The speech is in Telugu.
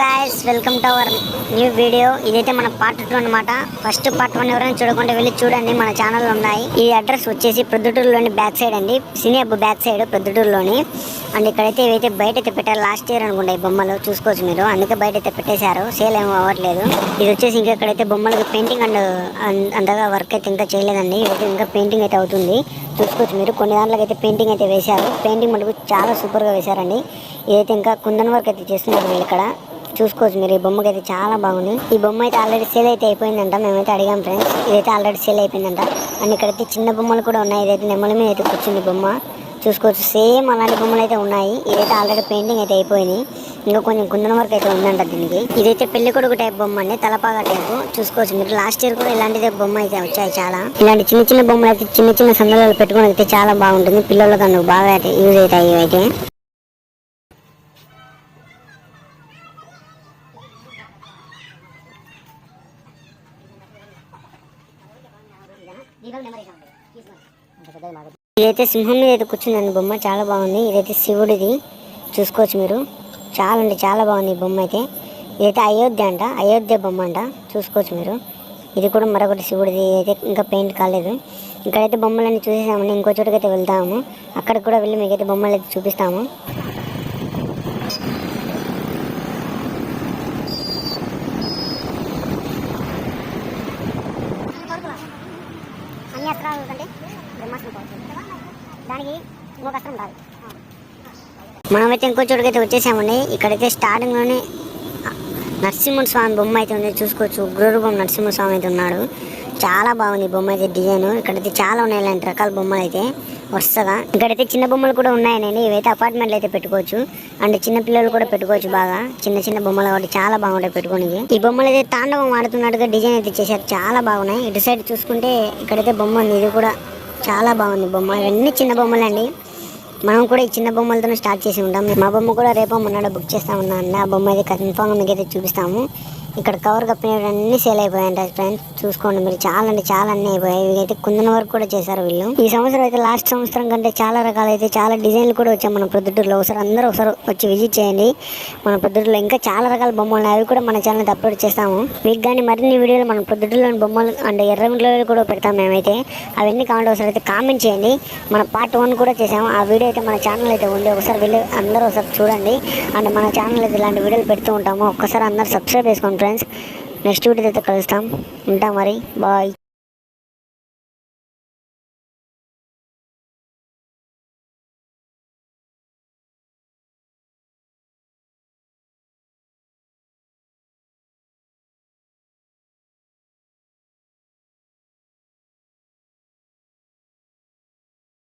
Guys welcome to our new video ఇదైతే మన పార్ట్ టూ అనమాట ఫస్ట్ పార్ట్ వన్ ఎవరైనా చూడకుండా వెళ్ళి చూడండి మన ఛానల్ ఉన్నాయి. ఈ అడ్రస్ వచ్చేసి ప్రొద్దుటూరులోని బ్యాక్ సైడ్ అండి. సినీ హబ్ బ్యాక్ సైడ్ ప్రొద్దుటూరులోని. అండ్ ఇక్కడైతే ఇవైతే బయట అయితే పెట్టారు లాస్ట్ ఇయర్ అనుకుంటా ఈ బొమ్మలు చూసుకోవచ్చు మీరు. అందుకే బయట అయితే పెట్టేశారు. సేల్ ఏమో అవ్వట్లేదు. ఇది వచ్చేసి ఇంకా ఇక్కడైతే బొమ్మలకి పెయింటింగ్ అండ్ అంతగా వర్క్ అయితే ఇంకా చేయలేదండి. ఇదైతే ఇంకా పెయింటింగ్ అయితే అవుతుంది. చూసుకోవచ్చు మీరు. కొన్ని దాంట్లోకి అయితే పెయింటింగ్ అయితే వేశారు. పెయింటింగ్ మటుకు చాలా సూపర్గా వేశారండి. ఇదైతే ఇంకా కుందన్ వర్క్ అయితే చేస్తున్నారు వీళ్ళు ఇక్కడ. చూసుకోవచ్చు మీరు. ఈ బొమ్మకి అయితే చాలా బాగుంది. ఈ బొమ్మ అయితే ఆల్రెడీ సేల్ అయితే అయిపోయిందంట. మేమైతే అడిగాం ఫ్రెండ్స్ ఇదైతే ఆల్రెడీ సేల్ అయిపోయిందంట. అండ్ ఇక్కడైతే చిన్న బొమ్మలు కూడా ఉన్నాయి. ఇదైతే నెమ్మల మీద అయితే కూర్చుంది బొమ్మ. చూసుకోవచ్చు. సేమ్ అలాంటి బొమ్మలు అయితే ఉన్నాయి. ఇదైతే ఆల్రెడీ పెయింటింగ్ అయితే అయిపోయింది. ఇంకా కొంచెం కుందన వరకు అయితే ఉందంట దీనికి. ఇదైతే పెళ్ళి కొడుకు టైప్ బొమ్మ అండి. తలపాగా టైప్ చూసుకోవచ్చు. మీరు లాస్ట్ ఇయర్ కూడా ఇలాంటిదే బొమ్మ అయితే వచ్చాయి చాలా. ఇలాంటి చిన్న చిన్న బొమ్మలు అయితే చిన్న చిన్న సందర్భాలు పెట్టుకుని అయితే చాలా బాగుంటుంది. పిల్లలకు అందుకు బాగా అయితే యూజ్ అవుతాయి ఇవైతే. ఇదైతే సింహం మీద అయితే కూర్చుందండి బొమ్మ. చాలా బాగుంది. ఇదైతే శివుడిది. చూసుకోవచ్చు మీరు. చాలా అంటే చాలా బాగుంది ఈ బొమ్మ అయితే. ఇదైతే అయోధ్య అంట. అయోధ్య బొమ్మ అంట. చూసుకోవచ్చు మీరు. ఇది కూడా మరొకటి శివుడిది. అయితే ఇంకా పెయింట్ కాలేదు. ఇక్కడైతే బొమ్మలన్నీ చూసేసామండి. ఇంకో చోటుకైతే వెళ్తాము. అక్కడ కూడా వెళ్ళి మీకైతే బొమ్మలు అయితే చూపిస్తాము. అన్ని అస్త్రాలు కంటే బ్రహ్మాస్త్రం దానికి ఇంకొక అస్త్రం రాదు. మనమైతే ఇంకో చోటుకైతే వచ్చేసామండి. ఇక్కడైతే స్టార్టింగ్లోనే నరసింహ స్వామి బొమ్మ అయితే ఉంది. చూసుకోవచ్చు. ఉగ్రరూపం నరసింహ స్వామి అయితే ఉన్నాడు. చాలా బాగుంది బొమ్మ అయితే డిజైన్. ఇక్కడైతే చాలా ఉన్నాయి ఇలాంటి రకాల బొమ్మలు అయితే వస్తుందా ఇక్కడైతే చిన్న బొమ్మలు కూడా ఉన్నాయనండి ఇవైతే అపార్ట్మెంట్లు అయితే పెట్టుకోవచ్చు. అండ్ చిన్న పిల్లలు కూడా పెట్టుకోవచ్చు బాగా. చిన్న చిన్న బొమ్మలు కాబట్టి చాలా బాగుంటాయి పెట్టుకోనికి. ఈ బొమ్మలు అయితే తాండవం ఆడుతున్నట్టుగా డిజైన్ అయితే చేశారు. చాలా బాగున్నాయి. ఇటు సైడ్ చూసుకుంటే ఇక్కడైతే బొమ్మ ఉంది. ఇది కూడా చాలా బాగుంది బొమ్మ. ఇవన్నీ చిన్న బొమ్మలు అండి. మనం కూడా ఈ చిన్న బొమ్మలతోనే స్టార్ట్ చేసి ఉంటాం. మా బొమ్మ కూడా రేపు మొన్నడ బుక్ చేస్తామన్నా అండి ఆ బొమ్మ అయితే కన్ఫామ్గా మీకు అయితే చూపిస్తాము. ఇక్కడ కవర్ కప్పినవన్నీ అన్ని సేల్ అయిపోయాయంట ఫ్రెండ్స్ చూసుకోండి మీరు. చాలా అంటే చాలా అన్ని అయిపోయాయి. ఇవి అయితే కుందన వరకు కూడా చేశారు వీళ్ళు. ఈ సంవత్సరం అయితే లాస్ట్ సంవత్సరం కంటే చాలా రకాలు అయితే చాలా డిజైన్లు కూడా వచ్చాయి మన ప్రొద్దుటూరులో. ఒకసారి అందరూ ఒకసారి వచ్చి విజిట్ చేయండి. మన ప్రొద్దుటూరులో ఇంకా చాలా రకాల బొమ్మలు ఉన్నాయి. అవి కూడా మన ఛానల్ అప్లోడ్ చేస్తాము. మీకు కానీ మరిన్ని వీడియోలు మన ప్రొద్దుటూరులోని బొమ్మలు అండ్ ఎర్రగుంట్లో కూడా పెడతాం మేమైతే. అవన్నీ కావాలంటే ఒకసారి అయితే కామెంట్ చేయండి. మన పార్ట్ వన్ కూడా చేసాము ఆ వీడియో అయితే మన ఛానల్ అయితే ఉంది. ఒకసారి వెళ్ళి అందరూ ఒకసారి చూడండి. అండ్ మన ఛానల్ అయితే ఇలాంటి వీడియోలు పెడుతూ ఉంటాము. ఒక్కసారి అందరూ సబ్స్క్రైబ్ చేసుకోండి ఫ్రెండ్స్ నెక్స్ట్ వీడియో అయితే కలుస్తాం. ఉంటాం మరి. బాయ్